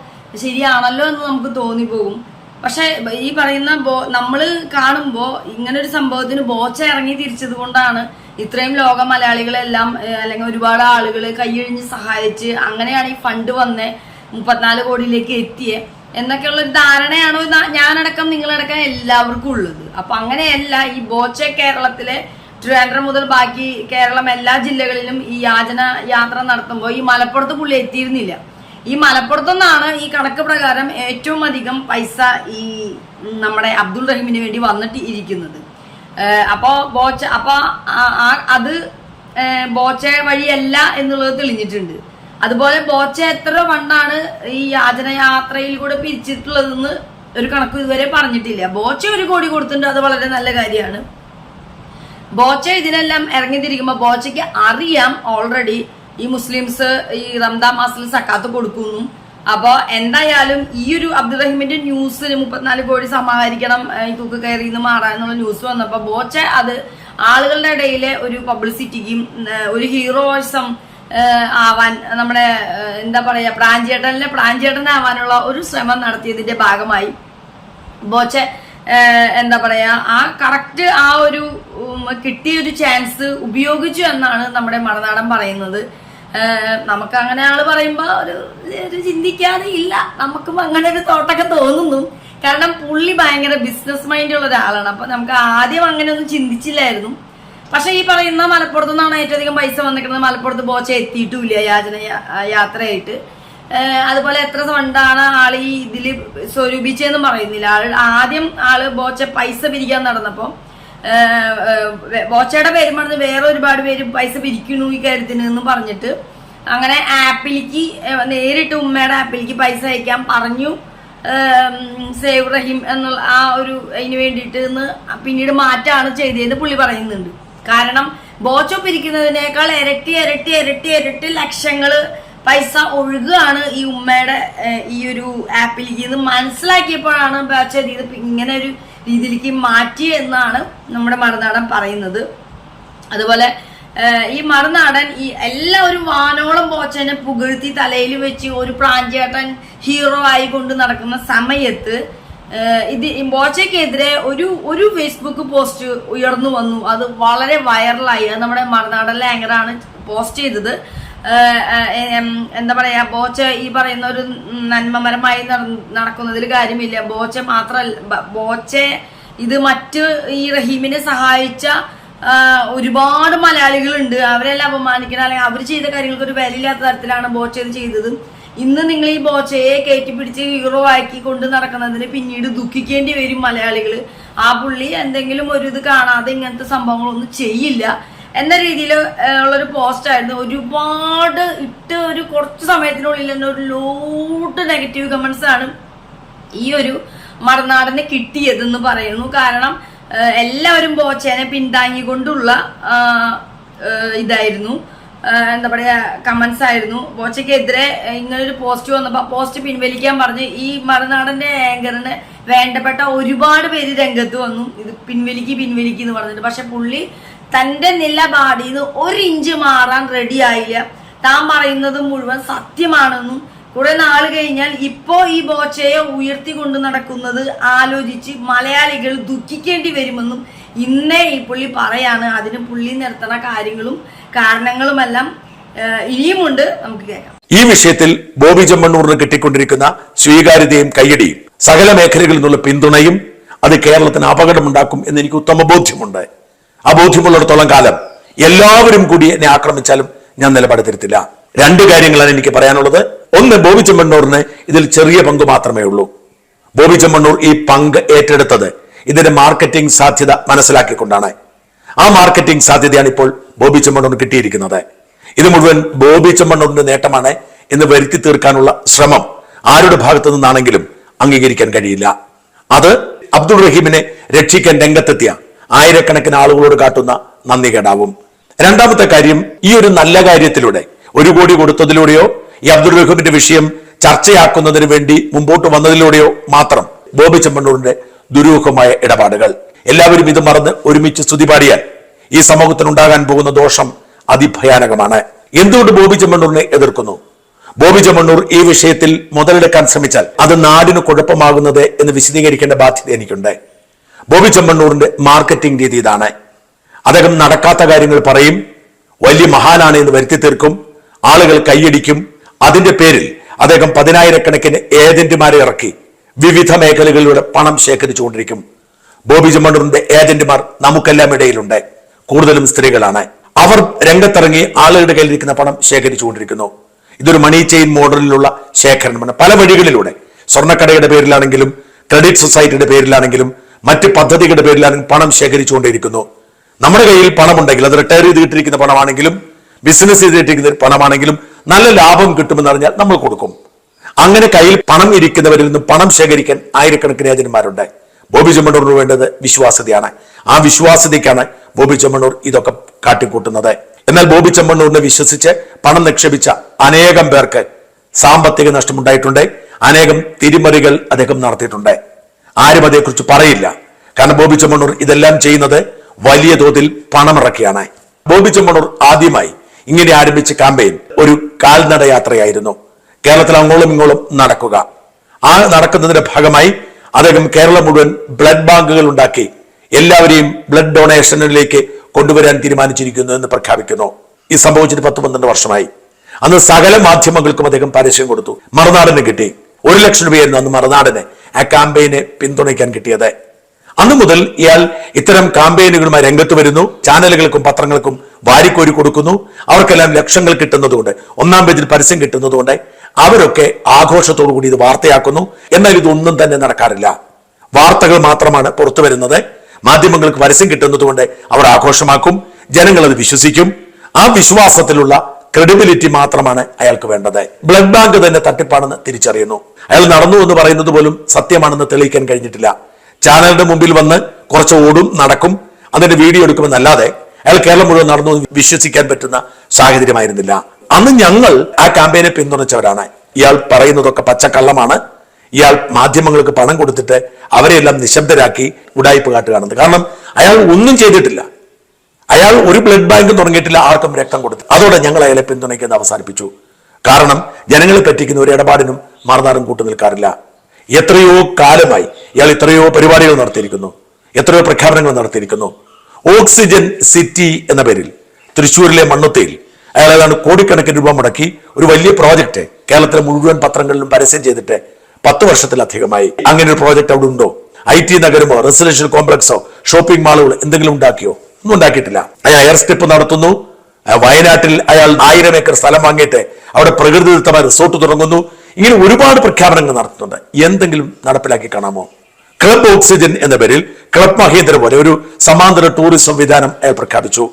ശരിയാണല്ലോ എന്ന് നമുക്ക് തോന്നിപ്പോകും. പക്ഷെ ഈ പറയുന്ന ബോ നമ്മൾ കാണുമ്പോൾ ഇങ്ങനെ ഒരു സംഭവത്തിന് ബോച്ച ഇറങ്ങി തിരിച്ചത് കൊണ്ടാണ് ഇത്രയും ലോക മലയാളികളെല്ലാം അല്ലെങ്കിൽ ഒരുപാട് ആളുകൾ കൈയൊഴിഞ്ഞ് സഹായിച്ച് അങ്ങനെയാണ് ഈ ഫണ്ട് വന്നേ മുപ്പത്തിനാല് കോടിയിലേക്ക് എത്തിയേ എന്നൊക്കെയുള്ള ഒരു ധാരണയാണോ ഞാനടക്കം നിങ്ങളടക്കം എല്ലാവർക്കും ഉള്ളത്. അപ്പൊ അങ്ങനെയല്ല ഈ ബോച്ച കേരളത്തിലെ ട്രിവാൻഡ്രം മുതൽ ബാക്കി കേരളം എല്ലാ ജില്ലകളിലും ഈ യാചന യാത്ര നടത്തുമ്പോൾ ഈ മലപ്പുറത്ത് പുള്ളി എത്തിയിരുന്നില്ല. ഈ മലപ്പുറത്തു നിന്നാണ് ഈ കണക്ക് പ്രകാരം ഏറ്റവും അധികം പൈസ ഈ നമ്മുടെ അബ്ദുൾ റഹീമിന് വേണ്ടി വന്നിട്ട് ഇരിക്കുന്നത്. അപ്പോ ബോച്ച അപ്പൊ ആ- ആ- അത് ബോച്ച വഴിയല്ല എന്നുള്ളത് തെളിഞ്ഞിട്ടുണ്ട്. അതുപോലെ ബോച്ച എത്ര ഫണ്ടാണ് ഈ യാചന യാത്രയിൽ കൂടെ പിരിച്ചിട്ടുള്ളതെന്ന് ഒരു കണക്ക് ഇതുവരെ പറഞ്ഞിട്ടില്ല. ബോച്ച ഒരു കോടി കൊടുത്തിട്ടുണ്ട് അത് വളരെ നല്ല കാര്യമാണ്. ബോച്ച ഇതിനെല്ലാം ഇറങ്ങിത്തിരിക്കുമ്പോ ബോച്ചയ്ക്ക് അറിയാം ഓൾറെഡി ഈ മുസ്ലിംസ് ഈ റംദാ മാസത്തിൽ സക്കാത്ത് കൊടുക്കുന്നു. അപ്പോ എന്തായാലും ഈ ഒരു അബ്ദുറഹിമിന്റെ ന്യൂസിൽ മുപ്പത്തിനാല് കോടി സമാഹരിക്കണം ഈ തൂക്ക് കയറി നിന്ന് മാറാൻ എന്നുള്ള ന്യൂസ് വന്നപ്പോ ബോച്ച അത് ആളുകളുടെ ഇടയിലെ ഒരു പബ്ലിസിറ്റിക്കും ഒരു ഹീറോയിസം ആവാൻ നമ്മുടെ എന്താ പറയാ പ്രാഞ്ചേട്ടനിലെ പ്രാഞ്ചേട്ടനാവാനുള്ള ഒരു ശ്രമം നടത്തിയതിന്റെ ഭാഗമായി. ബോച്ച എന്താ പറയാ ആ കറക്റ്റ് ആ ഒരു കിട്ടിയ ഒരു ചാൻസ് ഉപയോഗിച്ചു എന്നാണ് നമ്മുടെ മറുനാടൻ പറയുന്നത്. നമുക്ക് അങ്ങനെ ആൾ പറയുമ്പോ ഒരു ഒരു ചിന്തിക്കാതെ ഇല്ല. നമുക്കും അങ്ങനെ ഒരു തോട്ടൊക്കെ തോന്നുന്നു. കാരണം പുള്ളി ഭയങ്കര ബിസിനസ് മൈൻഡ് ഉള്ള ഒരാളാണ്. അപ്പൊ നമുക്ക് ആദ്യം അങ്ങനെ ഒന്നും ചിന്തിച്ചില്ലായിരുന്നു. പക്ഷെ ഈ പറയുന്ന മലപ്പുറത്തു നിന്നാണ് ഏറ്റവും അധികം പൈസ വന്നിരിക്കുന്നത്. മലപ്പുറത്ത് ബോച്ച എത്തിയിട്ടുമില്ല യാചന യാത്രയായിട്ട്. അതുപോലെ എത്ര ഫണ്ടാണ് ആൾ ഈ ഇതിൽ സ്വരൂപിച്ചതെന്നും പറയുന്നില്ല. ആൾ ആദ്യം ആൾ ബോച്ച പൈസ പിരിക്കാൻ നടന്നപ്പോ ഏഹ് ഏഹ് ബോച്ചയുടെ പേര് പറഞ്ഞ് വേറെ ഒരുപാട് പേര് പൈസ പിരിക്കുന്നു ഈ കാര്യത്തിന് എന്ന് പറഞ്ഞിട്ട്. അങ്ങനെ ആപ്പിലേക്ക് നേരിട്ട് ഉമ്മയുടെ ആപ്പിലേക്ക് പൈസ അയക്കാൻ പറഞ്ഞു. സേവ് റഹീം എന്നുള്ള ആ ഒരു അതിന് വേണ്ടിയിട്ട് എന്ന് പിന്നീട് മാറ്റാണ് ചെയ്തതെന്ന് പുള്ളി പറയുന്നുണ്ട്. കാരണം ബോച്ച പിരിക്കുന്നതിനേക്കാൾ ഇരട്ടി ഇരട്ടി ഇരട്ടി ഇരട്ടി ലക്ഷങ്ങൾ പൈസ ഒഴുകുകയാണ് ഈ ഉമ്മയുടെ ഈ ഒരു ആപ്പിലേക്ക്. മനസ്സിലാക്കിയപ്പോഴാണ് ബോച്ച ഇങ്ങനെ ഒരു രീതിയിലേക്ക് മാറ്റി എന്നാണ് നമ്മുടെ മറുനാടൻ പറയുന്നത്. അതുപോലെ ഈ മറുനാടൻ ഈ എല്ലാവരും വാനോളം പോച്ചനെ പുകഴ്ത്തി തലയിൽ വെച്ച് ഒരു പ്രാഞ്ചേട്ടൻ ഹീറോ ആയി കൊണ്ട് നടക്കുന്ന സമയത്ത് ഇത് ബോച്ചയ്ക്കെതിരെ ഒരു ഒരു ഫേസ്ബുക്ക് പോസ്റ്റ് ഉയർന്നു വന്നു. അത് വളരെ വൈറലായി. അത് നമ്മുടെ മറുനാടൻ ലാങ്കറാണ് പോസ്റ്റ് ചെയ്തത്. എന്താ പറയാ ബോച്ച ഈ പറയുന്ന ഒരു നന്മമരമായി നട- നടക്കുന്നതിൽ കാര്യമില്ല. ബോച്ച മാത്രല്ല ബോച്ച ഇത് മറ്റ് ഈ റഹീമിനെ സഹായിച്ച ഒരുപാട് മലയാളികളുണ്ട്. അവരെല്ലാം അപമാനിക്കണം. അല്ലെങ്കിൽ അവർ ചെയ്ത കാര്യങ്ങൾക്ക് ഒരു വിലയില്ലാത്ത തരത്തിലാണ് ബോച്ച ഇത് ചെയ്തത്. ഇന്ന് നിങ്ങൾ ഈ ബോച്ചയെ കയറ്റി പിടിച്ച് ഹീറോ ആക്കി കൊണ്ട് നടക്കുന്നതിന് പിന്നീട് ദുഃഖിക്കേണ്ടി വരും മലയാളികൾ ആ പുള്ളി എന്തെങ്കിലും ഒരു ഇത് കാണാതെ ഇങ്ങനത്തെ സംഭവങ്ങളൊന്നും ചെയ്യില്ല. എന്ന രീതിയിൽ ഉള്ളൊരു പോസ്റ്റ് ആയിരുന്നു. ഒരുപാട് ഇട്ട് ഒരു കുറച്ച് സമയത്തിനുള്ളിൽ തന്നെ ഒരു ലോട്ട് നെഗറ്റീവ് കമന്റ്സ് ആണ് ഈ ഒരു മറുനാടന് കിട്ടിയതെന്ന് പറയുന്നു. കാരണം എല്ലാവരും ബോച്ചേനെ പിന്താങ്ങിക്കൊണ്ടുള്ള ഇതായിരുന്നു. എന്താ പറയുക കമന്റ്സ് ആയിരുന്നു. ബോച്ചയ്ക്കെതിരെ ഒരു പോസ്റ്റ് വന്നപ്പോൾ പോസ്റ്റ് പിൻവലിക്കാൻ പറഞ്ഞ് ഈ മറുനാടന്റെ ആങ്കറിന് വേണ്ടപ്പെട്ട ഒരുപാട് പേര് രംഗത്ത് വന്നു. ഇത് പിൻവലിക്കി പിൻവലിക്കി എന്ന് പറഞ്ഞിട്ട്. പക്ഷെ പുള്ളി തന്റെ നിലപാടിന്ന് ഒരു ഇഞ്ച് മാറാൻ റെഡി ആയില്ല. താൻ പറയുന്നത് മുഴുവൻ സത്യമാണെന്നും കുറെ നാൾ കഴിഞ്ഞാൽ ഇപ്പോ ഈ ബോച്ചയെ ഉയർത്തി കൊണ്ടു നടക്കുന്നത് ആലോചിച്ച് മലയാളികൾ ദുഃഖിക്കേണ്ടി വരുമെന്നും ഇന്നേ ഈ പുള്ളി പറയാണ്. അതിന് പുള്ളി നിർത്തണ കാര്യങ്ങളും കാരണങ്ങളുമെല്ലാം ഇനിയുമുണ്ട്. നമുക്ക് കേൾക്കാം. ഈ വിഷയത്തിൽ ബോബി ചെമ്മണ്ണൂറിന് കിട്ടിക്കൊണ്ടിരിക്കുന്ന സ്വീകാര്യതയും കയ്യടിയും സകല മേഖലകളിൽ നിന്നുള്ള പിന്തുണയും അത് കേരളത്തിന് അപകടമുണ്ടാക്കും എന്ന് എനിക്ക് ഉത്തമ ബോധ്യമുണ്ട് ആ ബോധ്യമുള്ളിടത്തോളം കാലം എല്ലാവരും കൂടി എന്നെ ആക്രമിച്ചാലും ഞാൻ നിലപാടെടുത്തിരുത്തില്ല തിരുത്തില്ല. രണ്ട് കാര്യങ്ങളാണ് എനിക്ക് പറയാനുള്ളത്. ഒന്ന് ബോബി ചെമ്മണ്ണൂറിന് ഇതിൽ ചെറിയ പങ്ക് മാത്രമേ ഉള്ളൂ. ബോബി ചെമ്മണ്ണൂർ ഈ പങ്ക് ഏറ്റെടുത്തത് ഇതിന്റെ മാർക്കറ്റിംഗ് സാധ്യത മനസ്സിലാക്കിക്കൊണ്ടാണ്. ആ മാർക്കറ്റിംഗ് സാധ്യതയാണ് ഇപ്പോൾ ബോബി ചെമ്മണ്ണൂറിന് കിട്ടിയിരിക്കുന്നത്. ഇത് മുഴുവൻ ബോബി ചെമ്മണ്ണൂറിന്റെ നേട്ടമാണ് എന്ന് വരുത്തി തീർക്കാനുള്ള ശ്രമം ആരുടെ ഭാഗത്തു നിന്നാണെങ്കിലും അംഗീകരിക്കാൻ കഴിയില്ല. അത് അബ്ദുൾ റഹീമിനെ രക്ഷിക്കാൻ രംഗത്തെത്തിയ ആയിരക്കണക്കിന് ആളുകളോട് കാട്ടുന്ന നന്ദി കേടാവും. രണ്ടാമത്തെ കാര്യം ഈ ഒരു നല്ല കാര്യത്തിലൂടെ ഒരു കോടി കൊടുത്തതിലൂടെയോ ഈ അബ്ദുൾ റഹീമിന്റെ വിഷയം ചർച്ചയാക്കുന്നതിന് വേണ്ടി മുമ്പോട്ട് വന്നതിലൂടെയോ മാത്രം ബോബി ചെമ്മണ്ണൂരിന്റെ ദുരൂഹമായ ഇടപാടുകൾ. എല്ലാവരും ഇത് മറന്ന് ഒരുമിച്ച് സ്തുതി പാടിയാൽ ഈ സമൂഹത്തിനുണ്ടാകാൻ പോകുന്ന ദോഷം അതിഭയാനകമാണ്. എന്തുകൊണ്ട് ബോബി ചെമ്മണ്ണൂരിനെ എതിർക്കുന്നു? ബോബി ചെമ്മണ്ണൂർ ഈ വിഷയത്തിൽ മുതലെടുക്കാൻ ശ്രമിച്ചാൽ അത് നാടിന് കുഴപ്പമാകുന്നത് എന്ന് വിശദീകരിക്കേണ്ട ബാധ്യത എനിക്കുണ്ട്. ബോബി ചെമ്മണ്ണൂറിന്റെ മാർക്കറ്റിംഗ് രീതി ഇതാണ്. അദ്ദേഹം നടക്കാത്ത കാര്യങ്ങൾ പറയും വലിയ മഹാനാണ് എന്ന് വരുത്തി തീർക്കും ആളുകൾ കൈയടിക്കും. അതിന്റെ പേരിൽ അദ്ദേഹം പതിനായിരക്കണക്കിന് ഏജന്റുമാരെ ഇറക്കി. വിവിധ മേഖലകളിലൂടെ പണം ശേഖരിച്ചുകൊണ്ടിരിക്കും. ബോബി ചെമ്മണ്ണൂറിന്റെ ഏജന്റുമാർ നമുക്കെല്ലാം ഇടയിലുണ്ട്. കൂടുതലും സ്ത്രീകളാണ്. അവർ രംഗത്തിറങ്ങി ആളുകളുടെ കയ്യിലിരിക്കുന്ന പണം ശേഖരിച്ചുകൊണ്ടിരിക്കുന്നു. ഇതൊരു മണി ചെയിൻ മോഡലിലുള്ള ശേഖരണമാണ്. പല വഴികളിലൂടെ സ്വർണക്കടയുടെ പേരിലാണെങ്കിലും ക്രെഡിറ്റ് സൊസൈറ്റിയുടെ പേരിലാണെങ്കിലും മറ്റ് പദ്ധതികളുടെ പേരിൽ അതിന് പണം ശേഖരിച്ചുകൊണ്ടിരിക്കുന്നു നമ്മുടെ കയ്യിൽ പണമുണ്ടെങ്കിൽ അത് റിട്ടയർ ചെയ്ത് കിട്ടിയിരിക്കുന്ന പണമാണെങ്കിലും ബിസിനസ് ചെയ്തിട്ടിരിക്കുന്ന പണമാണെങ്കിലും നല്ല ലാഭം കിട്ടുമെന്ന് അറിഞ്ഞാൽ നമ്മൾ കൊടുക്കും. അങ്ങനെ കയ്യിൽ പണം ഇരിക്കുന്നവരിൽ നിന്ന് പണം ശേഖരിക്കാൻ ആയിരക്കണക്കിന് ഏജന്മാരുണ്ട് ബോബി ചെമ്മണ്ണൂറിന് വേണ്ടത് വിശ്വാസ്യതയാണ്. ആ വിശ്വാസ്യതയ്ക്കാണ് ബോബി ചെമ്മണ്ണൂർ ഇതൊക്കെ കാട്ടിക്കൂട്ടുന്നത്. എന്നാൽ ബോബി ചെമ്മണ്ണൂരിനെ വിശ്വസിച്ച് പണം നിക്ഷേപിച്ച അനേകം പേർക്ക് സാമ്പത്തിക നഷ്ടമുണ്ടായിട്ടുണ്ട്. അനേകം തിരിമറികൾ അദ്ദേഹം നടത്തിയിട്ടുണ്ട്. ആരും അതേക്കുറിച്ച് പറയില്ല. കാരണം ബോബി ചെമ്മണ്ണൂർ ഇതെല്ലാം ചെയ്യുന്നത് വലിയ തോതിൽ പണമിറക്കിയാണ്. ബോബി ചെമ്മണ്ണൂർ ആദ്യമായി ഇങ്ങനെ ആരംഭിച്ച കാമ്പയിൻ ഒരു കാൽനടയാത്രയായിരുന്നു കേരളത്തിൽ അങ്ങോളം ഇങ്ങോളം നടക്കുക. ആ നടക്കുന്നതിന്റെ ഭാഗമായി അദ്ദേഹം കേരളം മുഴുവൻ ബ്ലഡ് ബാങ്കുകൾ ഉണ്ടാക്കി എല്ലാവരെയും ബ്ലഡ് ഡൊണേഷനിലേക്ക് കൊണ്ടുവരാൻ തീരുമാനിച്ചിരിക്കുന്നു എന്ന് പ്രഖ്യാപിക്കുന്നു. ഈ സംഭവിച്ചിട്ട് പത്ത് പന്ത്രണ്ട് വർഷമായി. അന്ന് സകല മാധ്യമങ്ങൾക്കും അദ്ദേഹം പരസ്യം കൊടുത്തു. മറുനാടിന് കിട്ടി. ഒരു ലക്ഷം രൂപയായിരുന്നു അന്ന് മറുനാടിന്. ആ ക്യാമ്പയിനെ പിന്തുണയ്ക്കാൻ കിട്ടിയത്. അന്നു മുതൽ ഇയാൾ ഇത്തരം കാമ്പയിനുകളുമായി രംഗത്ത് വരുന്നു. ചാനലുകൾക്കും പത്രങ്ങൾക്കും വാരിക്കോരി കൊടുക്കുന്നു. അവർക്കെല്ലാം ലക്ഷങ്ങൾ കിട്ടുന്നതുകൊണ്ട് ഒന്നാം പേജിൽ പരസ്യം കിട്ടുന്നതുകൊണ്ട് അവരൊക്കെ ആഘോഷത്തോടു കൂടി ഇത് വാർത്തയാക്കുന്നു. എന്നാൽ ഇതൊന്നും തന്നെ നടക്കാറില്ല. വാർത്തകൾ മാത്രമാണ് പുറത്തു വരുന്നത്. മാധ്യമങ്ങൾക്ക് പരസ്യം കിട്ടുന്നതുകൊണ്ട് അവർ ആഘോഷമാക്കും. ജനങ്ങൾ അത് വിശ്വസിക്കും. ആ വിശ്വാസത്തിലുള്ള ക്രെഡിബിലിറ്റി മാത്രമാണ് അയാൾക്ക് വേണ്ടത്. ബ്ലഡ് ബാങ്ക് തന്നെ തട്ടിപ്പാണെന്ന് തിരിച്ചറിയുന്നു. അയാൾ നടന്നു എന്ന് പറയുന്നത് പോലും സത്യമാണെന്ന് തെളിയിക്കാൻ കഴിഞ്ഞിട്ടില്ല. ചാനലിന്റെ മുമ്പിൽ വന്ന് കുറച്ച് ഓടും നടക്കും അതിന്റെ വീഡിയോ എടുക്കുമെന്നല്ലാതെ അയാൾ കേരളം മുഴുവൻ നടന്നു വിശ്വസിക്കാൻ പറ്റുന്ന സാഹചര്യമായിരുന്നില്ല. അന്ന് ഞങ്ങൾ ആ ക്യാമ്പയിനെ പിന്തുണച്ചവരാണ്. ഇയാൾ പറയുന്നതൊക്കെ പച്ചക്കള്ളമാണ്. ഇയാൾ മാധ്യമങ്ങൾക്ക് പണം കൊടുത്തിട്ട് അവരെയെല്ലാം നിശബ്ദരാക്കി ഉടായ്പ കാട്ടുകയാണെന്ന്. കാരണം അയാൾ ഒന്നും ചെയ്തിട്ടില്ല. അയാൾ ഒരു ബ്ലഡ് ബാങ്ക് തുടങ്ങിയിട്ടില്ല ആർക്കും രക്തം കൊടുത്തു. അതോടെ ഞങ്ങൾ അയാളെ പിന്തുണയ്ക്കുന്നത് അവസാനിപ്പിച്ചു. കാരണം ജനങ്ങളെ പറ്റിക്കുന്ന ഒരു ഇടപാടിനും മറുനാടും കൂട്ടു നിൽക്കാറില്ല. എത്രയോ കാലമായി ഇയാൾ എത്രയോ പരിപാടികൾ നടത്തിയിരിക്കുന്നു. എത്രയോ പ്രഖ്യാപനങ്ങൾ നടത്തിയിരിക്കുന്നു. ഓക്സിജൻ സിറ്റി എന്ന പേരിൽ തൃശ്ശൂരിലെ മണ്ണുത്തയിൽ അയാൾ ഏതാണ് കോടിക്കണക്കിന് രൂപ മുടക്കി ഒരു വലിയ പ്രോജക്റ്റ് കേരളത്തിലെ മുഴുവൻ പത്രങ്ങളിലും പരസ്യം ചെയ്തിട്ട് പത്ത് വർഷത്തിലധികമായി. അങ്ങനെ ഒരു പ്രോജക്റ്റ് അവിടെ ഉണ്ടോ? ഐ ടി നഗരമോ റെസിഡൻഷ്യൽ കോംപ്ലക്സോ ഷോപ്പിംഗ് മാളുകളോ എന്തെങ്കിലും ഉണ്ടാക്കിയോ? ഒന്നും ഉണ്ടാക്കിയിട്ടില്ല. അയാൾ എയർ സ്ട്രിപ്പ് നടത്തുന്നു. വയനാട്ടിൽ അയാൾ ആയിരം ഏക്കർ സ്ഥലം വാങ്ങിയിട്ട് അവിടെ പ്രകൃതിദത്തമായ റിസോർട്ട് തുടങ്ങുന്നു. ഇങ്ങനെ ഒരുപാട് പ്രഖ്യാപനങ്ങൾ നടത്തുന്നുണ്ട്. എന്തെങ്കിലും നടപ്പിലാക്കി കാണാമോ? ക്ലബ് ഓക്സിജൻ എന്ന പേരിൽ ക്ലബ് മഹേന്ദ്ര പോലെ ഒരു സമാന്തര ടൂറിസം വിധാനം അയാൾ പ്രഖ്യാപിച്ചു.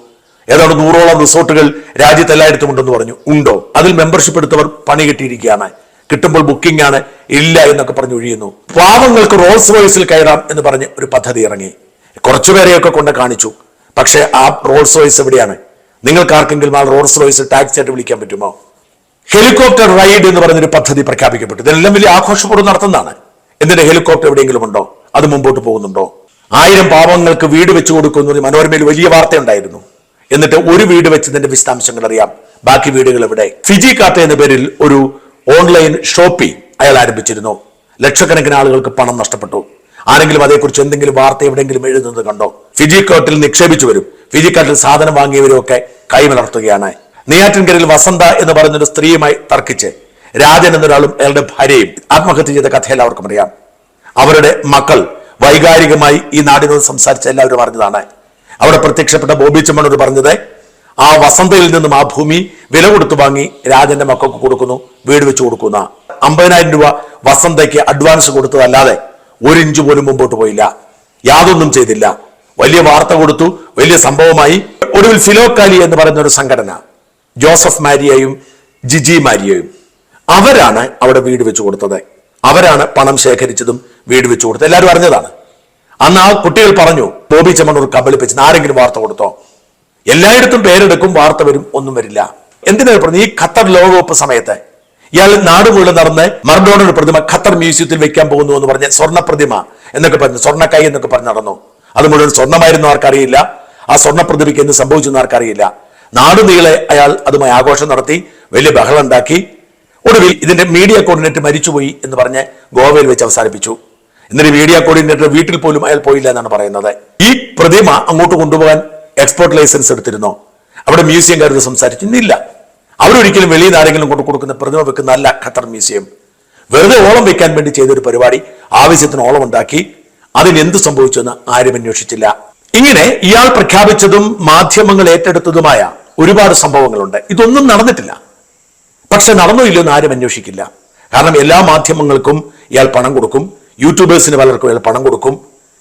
ഏതാണ്ട് നൂറോളം റിസോർട്ടുകൾ രാജ്യത്ത് എല്ലായിടത്തും ഉണ്ടെന്ന് പറഞ്ഞു. ഉണ്ടോ? അതിൽ മെമ്പർഷിപ്പ് എടുത്തവർ പണി കിട്ടിയിരിക്കുകയാണ്. കിട്ടുമ്പോൾ ബുക്കിംഗ് ആണ്. ഇല്ല എന്നൊക്കെ പറഞ്ഞു ഒഴിയുന്നു. പാവങ്ങൾക്ക് റോൾസ് റോയ്സിൽ കയറാം എന്ന് പറഞ്ഞ് ഒരു പദ്ധതി ഇറങ്ങി. കുറച്ചുപേരെയൊക്കെ കൊണ്ട് കാണിച്ചു. പക്ഷേ ആ റോൾസ് റോയ്സ് എവിടെയാണ്? നിങ്ങൾക്ക് ആർക്കെങ്കിലും ആ റോൾസ് റോയ്സ് ടാക്സി ആയിട്ട് വിളിക്കാൻ പറ്റുമോ? ഹെലികോപ്റ്റർ റൈഡ് എന്ന് പറഞ്ഞൊരു പദ്ധതി പ്രഖ്യാപിക്കപ്പെട്ടു. ഇതെല്ലാം വലിയ ആഘോഷപൂർവം നടത്തുന്നതാണ്. എന്നിട്ട് ഹെലികോപ്റ്റർ എവിടെയെങ്കിലും ഉണ്ടോ? അത് മുമ്പോട്ട് പോകുന്നുണ്ടോ? ആയിരം പാവങ്ങൾക്ക് വീട് വെച്ചു കൊടുക്കുന്നു മനോരമയിൽ വലിയ വാർത്തയുണ്ടായിരുന്നു. എന്നിട്ട് ഒരു വീട് വെച്ചതിന്റെ വിശദാംശങ്ങൾ അറിയാം. ബാക്കി വീടുകൾ എവിടെ? ഫിജി കാത്ത എന്ന പേരിൽ ഒരു ഓൺലൈൻ ഷോപ്പി അയാൾ ആരംഭിച്ചിരുന്നു. ലക്ഷക്കണക്കിന് ആളുകൾക്ക് പണം നഷ്ടപ്പെട്ടു. ആരെങ്കിലും അതേക്കുറിച്ച് എന്തെങ്കിലും വാർത്ത എവിടെയെങ്കിലും എഴുതുന്നത് കണ്ടോ? ഫിജി കോട്ടിൽ നിക്ഷേപിച്ചു വരും. ഫിജി കാട്ടിൽ സാധനം വാങ്ങിയവരും ഒക്കെ കൈമലർത്തുകയാണ്. നെയ്യാറ്റിൻകരയിൽ വസന്ത എന്ന് പറയുന്നൊരു സ്ത്രീയുമായി തർക്കിച്ച് രാജൻ എന്നൊരാളും അയാളുടെ ഭാര്യയും ആത്മഹത്യ ചെയ്ത കഥ എല്ലാവർക്കും അറിയാം. അവരുടെ മക്കൾ വൈകാരികമായി ഈ നാടിനോട് സംസാരിച്ച എല്ലാവരും അറിഞ്ഞതാണ്. അവിടെ പ്രത്യക്ഷപ്പെട്ട ബോബി ചെമ്മണ്ണൂർ പറഞ്ഞത് ആ വസന്തയിൽ നിന്നും ആ ഭൂമി വില കൊടുത്തു വാങ്ങി രാജന്റെ മക്കൾക്ക് കൊടുക്കുന്നു വീട് വെച്ച് കൊടുക്കുന്ന അമ്പതിനായിരം രൂപ വസന്തയ്ക്ക് അഡ്വാൻസ് കൊടുത്തതല്ലാതെ ഒരു ഇഞ്ച് പോലും മുമ്പോട്ട് പോയില്ല. യാതൊന്നും ചെയ്തില്ല. വലിയ വാർത്ത കൊടുത്തു വലിയ സംഭവമായി. ഒടുവിൽ ഫിലോക്കാലി എന്ന് പറയുന്ന ഒരു സംഘടന ജോസഫ് മാരിയയും ജിജി മാരിയയും അവരാണ് അവിടെ വീട് വെച്ചു കൊടുത്തത്. അവരാണ് പണം ശേഖരിച്ചതും വീട് വെച്ചു കൊടുത്തത്. എല്ലാവരും അറിഞ്ഞതാണ്. അന്ന് ആ കുട്ടികൾ പറഞ്ഞു ബോബി ചെമ്മണ്ണൂർ കബളിപ്പിച്ചു ആരെങ്കിലും വാർത്ത കൊടുത്തോ? എല്ലായിടത്തും പേരെടുക്കും വാർത്ത വരും ഒന്നും വരില്ല. എന്തിനാണ് പറഞ്ഞു ഈ ഖത്തർ ലോകകപ്പ് സമയത്ത് ഇയാൾ നാട് മുഴുവൻ നടന്ന് മർഡോണയുടെ പ്രതിമ ഖത്തർ മ്യൂസിയത്തിൽ വെക്കാൻ പോകുന്നു എന്ന് പറഞ്ഞ സ്വർണ പ്രതിമ എന്നൊക്കെ പറഞ്ഞു സ്വർണക്കൈ എന്നൊക്കെ പറഞ്ഞു നടന്നു. അത് മുഴുവൻ സ്വർണമായിരുന്നു ആർക്കറിയില്ല. ആ സ്വർണ പ്രതിമയ്ക്ക് എന്ത് സംഭവിച്ചു എന്ന് ആർക്കറിയില്ല നാടുനീളെ അയാൾ അതുമായി ആഘോഷം നടത്തി വലിയ ബഹളം ഉണ്ടാക്കി. ഒടുവിൽ ഇതിന്റെ മീഡിയ കോർഡിനേറ്റർ മരിച്ചുപോയി എന്ന് പറഞ്ഞ് ഗോവയിൽ വെച്ച് അവസാനിപ്പിച്ചു. എന്നിട്ട് മീഡിയ കോർഡിനേറ്റർ വീട്ടിൽ പോലും അയാൾ പോയില്ല എന്നാണ് പറയുന്നത്. ഈ പ്രതിമ അങ്ങോട്ട് കൊണ്ടുപോകാൻ എക്സ്പോർട്ട് ലൈസൻസ് എടുത്തിരുന്നോ. അവിടെ മ്യൂസിയംകാരത് സംസാരിച്ചു. ഇന്നില്ല. അവരൊരിക്കലും വെളിയിൽ നിന്ന് ആരെങ്കിലും കൊണ്ട് കൊടുക്കുന്ന പ്രതിമ വെക്കുന്ന അല്ല ഖത്തർ മ്യൂസിയം വെറുതെ ഓളം വെക്കാൻ വേണ്ടി ചെയ്തൊരു പരിപാടി ആവശ്യത്തിന് ഓളം ഉണ്ടാക്കി അതിന് എന്ത് സംഭവിച്ചെന്ന് ആരും അന്വേഷിച്ചില്ല. ഇങ്ങനെ ഇയാൾ പ്രഖ്യാപിച്ചതും മാധ്യമങ്ങൾ ഏറ്റെടുത്തതുമായ ഒരുപാട് സംഭവങ്ങളുണ്ട്. ഇതൊന്നും നടന്നിട്ടില്ല. പക്ഷെ നടന്നോ ഇല്ലെന്ന് ആരും അന്വേഷിക്കില്ല. കാരണം എല്ലാ മാധ്യമങ്ങൾക്കും ഇയാൾ പണം കൊടുക്കും. യൂട്യൂബേഴ്സിന് പലർക്കും ഇയാൾ പണം കൊടുക്കും.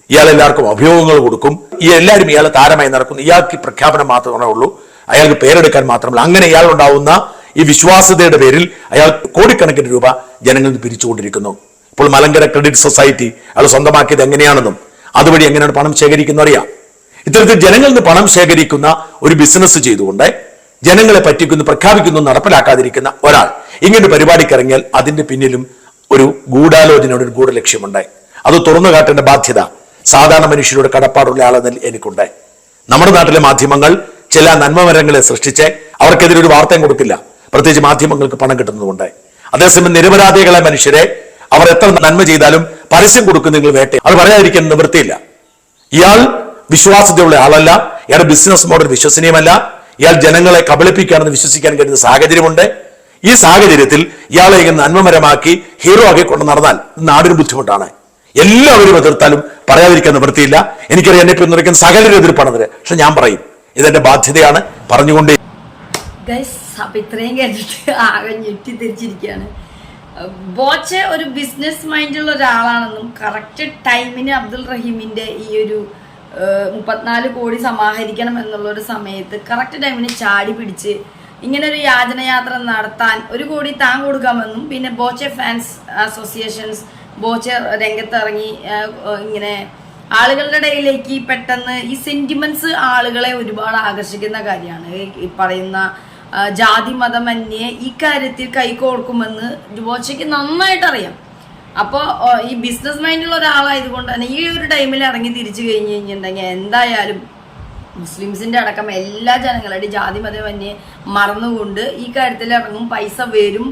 ഇയാൾ എല്ലാവർക്കും അഭിയോഗങ്ങൾ കൊടുക്കും. ഈ എല്ലാവരും ഇയാളെ താരമായി നടക്കുന്നു. ഇയാൾക്ക് പ്രഖ്യാപനം മാത്രമേ ഉള്ളൂ. അയാൾക്ക് പേരെടുക്കാൻ മാത്രമല്ല. അങ്ങനെ ഇയാൾ ഉണ്ടാവുന്ന ഈ വിശ്വാസ്യതയുടെ പേരിൽ അയാൾ കോടിക്കണക്കിന് രൂപ ജനങ്ങളിൽ നിന്ന് പിരിച്ചുകൊണ്ടിരിക്കുന്നു. ഇപ്പോൾ മലങ്കര ക്രെഡിറ്റ് സൊസൈറ്റി അയാൾ സ്വന്തമാക്കിയത് എങ്ങനെയാണെന്നും അതുവഴി എങ്ങനെയാണ് പണം ശേഖരിക്കുന്ന അറിയാം. ഇത്തരത്തിൽ ജനങ്ങളിൽ നിന്ന് പണം ശേഖരിക്കുന്ന ഒരു ബിസിനസ് ചെയ്തുകൊണ്ട് ജനങ്ങളെ പറ്റിക്കുന്നു പ്രഖ്യാപിക്കുന്നു നടപ്പിലാക്കാതിരിക്കുന്ന ഒരാൾ ഇങ്ങനെ പരിപാടിക്ക് ഇറങ്ങിയാൽ അതിന്റെ പിന്നിലും ഒരു ഗൂഢാലോചനയുടെ ഒരു ഗൂഢലക്ഷ്യമുണ്ട്. അത് തുറന്നു കാട്ടേണ്ട ബാധ്യത സാധാരണ മനുഷ്യരുടെ കടപ്പാടുള്ള ആളെന്ന് എനിക്കുണ്ട്. നമ്മുടെ നാട്ടിലെ മാധ്യമങ്ങൾ ചില നന്മമരങ്ങളെ സൃഷ്ടിച്ച് അവർക്കെതിരെ ഒരു വാർത്തയും കൊടുക്കില്ല. പ്രത്യേകിച്ച് മാധ്യമങ്ങൾക്ക് പണം കിട്ടുന്നതുകൊണ്ട്. അതേസമയം നിരപരാധികളെ മനുഷ്യരെ അവർ എത്ര നന്മ ചെയ്താലും പരസ്യം കൊടുക്കുന്ന വേട്ട അത് പറയാതിരിക്കാൻ നിവൃത്തിയില്ല ഇയാൾ വിശ്വാസ്യതയുള്ള ആളല്ല. ഇയാളുടെ ബിസിനസ് മോഡൽ വിശ്വസനീയമല്ല. ഇയാൾ ജനങ്ങളെ കബളിപ്പിക്കുകയാണെന്ന് വിശ്വസിക്കാൻ കഴിയുന്ന സാഹചര്യമുണ്ട്. ഈ സാഹചര്യത്തിൽ ഇയാളെ ഇങ്ങനെ നന്മമരമാക്കി ഹീറോ ആക്കി കൊണ്ട് നടന്നാൽ നാടിന് ബുദ്ധിമുട്ടാണ്. എല്ലാവരും എതിർത്താലും പറയാതിരിക്കാൻ നിവൃത്തിയില്ല എനിക്കറിയാം എന്നെ പിന്തുണയ്ക്കുന്ന സകലരും എതിർപ്പാണെന്നത് പക്ഷെ ഞാൻ പറയും ഇതെന്റെ ബാധ്യതയാണ്. പറഞ്ഞുകൊണ്ടേ അപ്പൊ ഇത്രയും കേട്ടിട്ട് ആകെ ഞെട്ടിത്തിരിച്ചിരിക്കുകയാണ് ബോച്ചെ ഒരു ബിസിനസ് മൈൻഡുള്ള ഒരാളാണെന്നും കറക്റ്റ് ടൈമിന് അബ്ദുൾ റഹീമിന്റെ ഈ ഒരു മുപ്പത്തിനാല് കോടി സമാഹരിക്കണം എന്നുള്ള ഒരു സമയത്ത് കറക്റ്റ് ടൈമിന് ചാടി പിടിച്ച് ഇങ്ങനെ ഒരു യാചനയാത്ര നടത്താൻ ഒരു കോടി താൻ കൊടുക്കാമെന്നും പിന്നെ ബോച്ചെ ഫാൻസ് അസോസിയേഷൻസ് ബോച്ചെ രംഗത്തിറങ്ങി ഇങ്ങനെ ആളുകളുടെ ഇടയിലേക്ക് പെട്ടെന്ന് ഈ സെന്റിമെന്റ്സ് ആളുകളെ ഒരുപാട് ആകർഷിക്കുന്ന കാര്യമാണ്. ഈ പറയുന്ന ജാതി മതമന്യേ ഈ കാര്യത്തിൽ കൈകോർക്കുമെന്ന് ബോച്ചയ്ക്ക് നന്നായിട്ട് അറിയാം അപ്പോൾ ഈ ബിസിനസ് മൈൻഡുള്ള ഒരാളായതുകൊണ്ട് തന്നെ ഈ ഒരു ടൈമിൽ ഇറങ്ങി തിരിച്ചു കഴിഞ്ഞ് കഴിഞ്ഞിട്ടുണ്ടെങ്കിൽ എന്തായാലും മുസ്ലിംസിന്റെ അടക്കം എല്ലാ ജനങ്ങളുടെയും ജാതി മതമന്യെ മറന്നുകൊണ്ട് ഈ കാര്യത്തിൽ ഇറങ്ങും. പൈസ വരും.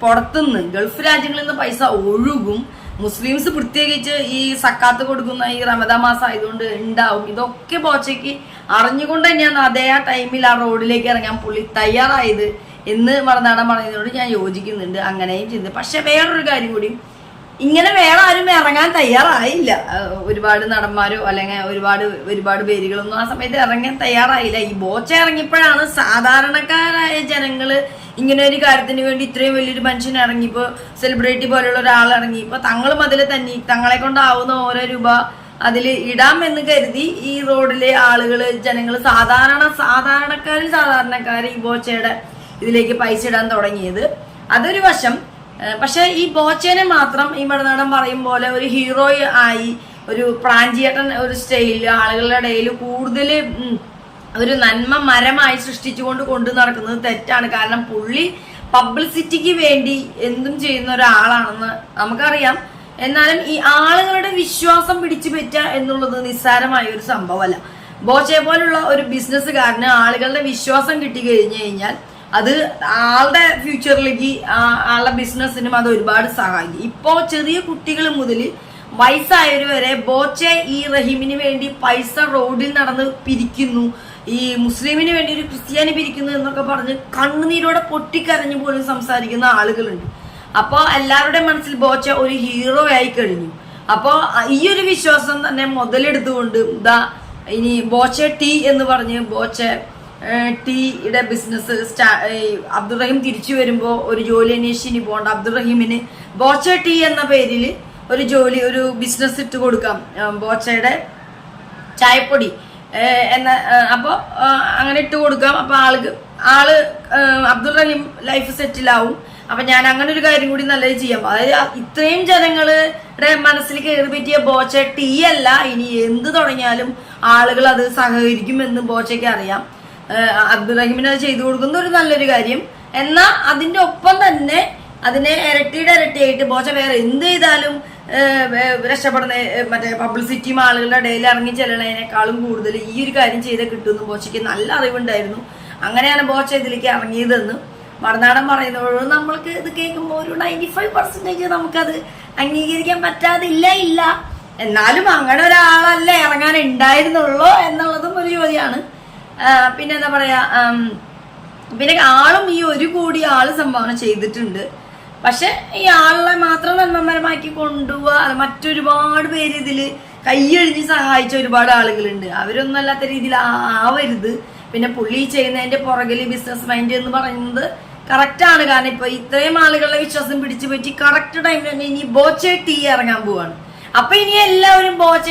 പുറത്തുനിന്ന് ഗൾഫ് രാജ്യങ്ങളിൽ നിന്ന് പൈസ ഒഴുകും. മുസ്ലിംസ് പ്രത്യേകിച്ച് ഈ സക്കാത്ത് കൊടുക്കുന്ന ഈ റമദാൻ മാസം ആയതുകൊണ്ട് ഉണ്ടാവും. ഇതൊക്കെ ബോച്ചയ്ക്ക് അറിഞ്ഞുകൊണ്ട് തന്നെയാണ് അതേ ആ ടൈമിൽ ആ റോഡിലേക്ക് ഇറങ്ങാൻ പുള്ളി തയ്യാറായത് എന്ന് മറന്നാടൻ പറയുന്നതിനോട് ഞാൻ യോജിക്കുന്നുണ്ട്. അങ്ങനെയും ചെയ്തു പക്ഷെ വേറൊരു കാര്യം കൂടി. ഇങ്ങനെ വേറെ ആരും ഇറങ്ങാൻ തയ്യാറായില്ല. ഒരുപാട് നടന്മാരോ അല്ലെങ്കിൽ ഒരുപാട് ഒരുപാട് പേരുകളൊന്നും ആ സമയത്ത് ഇറങ്ങാൻ തയ്യാറായില്ല. ഈ ബോച്ച ഇറങ്ങിയപ്പോഴാണ് സാധാരണക്കാരായ ജനങ്ങൾ ഇങ്ങനെ ഒരു കാര്യത്തിന് വേണ്ടി ഇത്രയും വലിയൊരു മനുഷ്യൻ ഇറങ്ങി ഇപ്പൊ സെലിബ്രിറ്റി പോലുള്ള ഒരാൾ ഇറങ്ങി. ഇപ്പൊ തങ്ങളും അതിൽ തന്നെ തങ്ങളെ കൊണ്ടാവുന്ന ഓരോ രൂപ അതിൽ ഇടാം എന്ന് കരുതി ഈ റോഡിലെ ആളുകൾ ജനങ്ങൾ സാധാരണ സാധാരണക്കാരിൽ സാധാരണക്കാർ ഈ ബോച്ചയുടെ ഇതിലേക്ക് പൈസ ഇടാൻ തുടങ്ങിയത്. അതൊരു വശം. പക്ഷെ ഈ ബോച്ചേനെ മാത്രം ഈ മടനാടൻ പറയും പോലെ ഒരു ഹീറോ ആയി ഒരു പ്രാഞ്ചിയേട്ടൻ ഒരു സ്റ്റൈലിൽ ആളുകളുടെ ഇടയിൽ കൂടുതൽ ഒരു നന്മ മരമായി സൃഷ്ടിച്ചുകൊണ്ട് കൊണ്ടു നടക്കുന്നത് തെറ്റാണ്. കാരണം പുള്ളി പബ്ലിസിറ്റിക്ക് വേണ്ടി എന്തും ചെയ്യുന്ന ഒരാളാണെന്ന് നമുക്കറിയാം. എന്നാലും ഈ ആളുകളുടെ വിശ്വാസം പിടിച്ചു പറ്റുക എന്നുള്ളത് നിസ്സാരമായ ഒരു സംഭവമല്ല. ബോച്ചെ പോലുള്ള ഒരു ബിസിനസ്സുകാരന് ആളുകളുടെ വിശ്വാസം കിട്ടി കഴിഞ്ഞു കഴിഞ്ഞാൽ അത് ആളുടെ ഫ്യൂച്ചറിലേക്ക് ആളുടെ ബിസിനസ്സിനും അത് ഒരുപാട് സഹായിക്കും. ഇപ്പോ ചെറിയ കുട്ടികൾ മുതൽ വയസ്സായവർ വരെ ബോച്ചെ ഈ റഹീമിന് വേണ്ടി പൈസ റോഡിൽ നടന്ന് പിരിക്കുന്നു. ഈ മുസ്ലിമിന് വേണ്ടി ഒരു ക്രിസ്ത്യാനി പിരിക്കുന്നു എന്നൊക്കെ പറഞ്ഞ് കണ്ണുനീരോടെ പൊട്ടിക്കരഞ്ഞു പോലും സംസാരിക്കുന്ന ആളുകളുണ്ട്. അപ്പോൾ എല്ലാവരുടെയും മനസ്സിൽ ബോച്ച ഒരു ഹീറോ ആയി കഴിഞ്ഞു. അപ്പോൾ ഈ ഒരു വിശ്വാസം തന്നെ മുതലെടുത്തുകൊണ്ട് ദാ ഇനി ബോച്ച ടീ എന്ന് പറഞ്ഞ് ബോച്ച ടീയുടെ ബിസിനസ് സ്റ്റാ അബ്ദുറഹീം തിരിച്ചു വരുമ്പോൾ ഒരു ജോലി അന്വേഷിച്ച് ഇനി പോകണ്ട അബ്ദുറഹീമിന് ബോച്ച ടീ എന്ന പേരിൽ ഒരു ജോലി ഒരു ബിസിനസ് ഇട്ട് കൊടുക്കാം. ബോച്ചയുടെ ചായപ്പൊടി. എന്ന അപ്പോൾ അങ്ങനെ ഇട്ട് കൊടുക്കാം. അപ്പോൾ ആൾക്ക് ആൾ അബ്ദുൾ റഹീം ലൈഫ് സെറ്റിലാവും അപ്പൊ ഞാൻ അങ്ങനെ ഒരു കാര്യം കൂടി നല്ലത് ചെയ്യാം. അതായത് ഇത്രയും ജനങ്ങളുടെ മനസ്സിൽ കയറി പറ്റിയ ബോച്ച ടീ അല്ല ഇനി എന്ത് തുടങ്ങിയാലും ആളുകൾ അത് സഹകരിക്കുമെന്ന് ബോച്ചയ്ക്ക് അറിയാം. അബ്ദുൾ റഹീമിന് അത് ചെയ്തു കൊടുക്കുന്ന ഒരു നല്ലൊരു കാര്യം. എന്നാൽ അതിന്റെ ഒപ്പം തന്നെ അതിനെ ഇരട്ടിയുടെ ഇരട്ടിയായിട്ട് ബോച്ച വേറെ എന്ത് ചെയ്താലും രക്ഷപ്പെടുന്ന മറ്റേ പബ്ലിസിറ്റിയും ആളുകളുടെ ഇടയിൽ ഇറങ്ങി ചെല്ലണതിനേക്കാളും കൂടുതൽ ഈ ഒരു കാര്യം ചെയ്ത് കിട്ടുമെന്ന് ബോച്ചയ്ക്ക് നല്ല അറിവുണ്ടായിരുന്നു. അങ്ങനെയാണ് ബോച്ച ഇതിലേക്ക് ഇറങ്ങിയതെന്ന് മറുനാടൻ പറയുന്നതോട് നമ്മൾക്ക് ഇത് കേൾക്കുമ്പോൾ ഒരു നയന്റി ഫൈവ് പെർസെന്റേജ് നമുക്കത് അംഗീകരിക്കാൻ പറ്റാതില്ല ഇല്ല. എന്നാലും അങ്ങനെ ഒരാളല്ലേ ഇറങ്ങാൻ ഉണ്ടായിരുന്നുള്ളൂ എന്നുള്ളതും ഒരു ചോദ്യമാണ്. പിന്നെ എന്താ പറയാ പിന്നെ ആളും ഈ ഒരു കോടി ആൾ സംഭാവന ചെയ്തിട്ടുണ്ട്. പക്ഷെ ഈ ആളെ മാത്രം നന്മമരമാക്കി കൊണ്ടുപോവുക അത് മറ്റൊരുപാട് പേര് ഇതിൽ കൈയഴിഞ്ഞ് സഹായിച്ച ഒരുപാട് ആളുകളുണ്ട്. അവരൊന്നും അല്ലാത്ത രീതിയിൽ ആവരുത്. പിന്നെ പുള്ളി ചെയ്യുന്നതിന്റെ പുറകിൽ ബിസിനസ് മൈൻഡ് എന്ന് പറയുന്നത് കറക്റ്റ് ആണ്. കാരണം ഇപ്പൊ ഇത്രയും ആളുകളുടെ വിശ്വാസം പിടിച്ചു പറ്റി കറക്റ്റ് ടൈമിൽ തന്നെ ഇനി ബോച്ചെ ടീ ഇറങ്ങാൻ പോവാണ്. അപ്പൊ ഇനി എല്ലാവരും ബോച്ച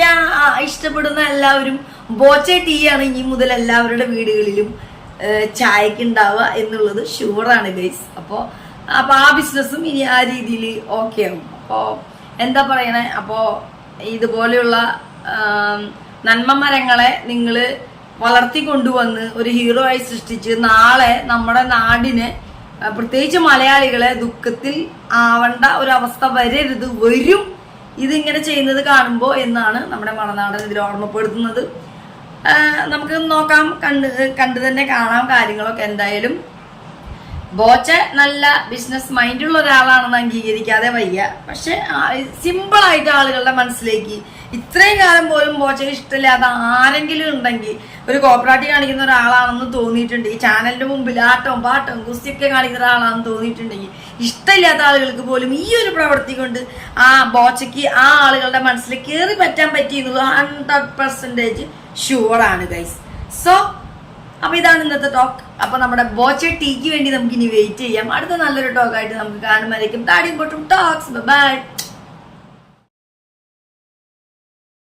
ഇഷ്ടപ്പെടുന്ന എല്ലാവരും ബോച്ചെ ടീ ആണ് ഇനി മുതൽ എല്ലാവരുടെ വീടുകളിലും ചായക്ക് ഉണ്ടാവുക എന്നുള്ളത് ഷുവറാണ് ഗൈസ് അപ്പോൾ അപ്പോൾ ആ ബിസിനസ്സും ഇനി ആ രീതിയിൽ ഓക്കെ ആവും. അപ്പോൾ എന്താ പറയണേ? അപ്പോൾ ഇതുപോലെയുള്ള നന്മ മരങ്ങളെ നിങ്ങൾ വളർത്തി കൊണ്ടുവന്ന് ഒരു ഹീറോ ആയി സൃഷ്ടിച്ച് നാളെ നമ്മുടെ നാടിനെ പ്രത്യേകിച്ച് മലയാളികളെ ദുഃഖത്തിൽ ആവണ്ട ഒരു അവസ്ഥ വരരുത് വരും. ഇതിങ്ങനെ ചെയ്യുന്നത് കാണുമ്പോൾ എന്നാണ് നമ്മുടെ മണനാടൻ ഇതിൽ ഓർമ്മപ്പെടുത്തുന്നത്. നമുക്ക് നോക്കാം. കണ്ട് കണ്ടു തന്നെ കാണാം കാര്യങ്ങളൊക്കെ എന്തായാലും. ബോച്ച നല്ല ബിസിനസ് മൈൻഡുള്ള ഒരാളാണെന്ന് അംഗീകരിക്കാതെ വയ്യ. പക്ഷെ സിമ്പിൾ ആയിട്ട് ആളുകളുടെ മനസ്സിലേക്ക് ഇത്രയും കാലം പോലും ബോച്ചയ്ക്ക് ഇഷ്ടമില്ലാതെ ആരെങ്കിലും ഉണ്ടെങ്കിൽ ഒരു കോപ്പറേറ്റ് കാണിക്കുന്ന ഒരാളാണെന്ന് തോന്നിയിട്ടുണ്ട് ഈ ചാനലിന്റെ മുമ്പിൽ ആട്ടവും പാട്ടവും കുസ്തിയൊക്കെ കാണിക്കുന്ന ഒരാളാണെന്ന് തോന്നിയിട്ടുണ്ടെങ്കിൽ ഇഷ്ടമില്ലാത്ത ആളുകൾക്ക് പോലും ഈ ഒരു പ്രവൃത്തി കൊണ്ട് ആ ബോച്ചയ്ക്ക് ആ ആളുകളുടെ മനസ്സിൽ കയറി പറ്റാൻ പറ്റിയെന്നുള്ളത് ഹൺഡ്രഡ് പെർസെന്റേജ് ഷുവറാണ് ഗൈസ് സോ അപ്പൊ ഇതാണ് ഇന്നത്തെ ടോക്ക് അപ്പൊ നമ്മുടെ ബോച്ച ടീക്ക് വേണ്ടി നമുക്ക് ഇനി വെയിറ്റ് ചെയ്യാം. അടുത്ത നല്ലൊരു ടോക്കായിട്ട് നമുക്ക് കാണുമായിരിക്കും ടോക്സ് ബൈ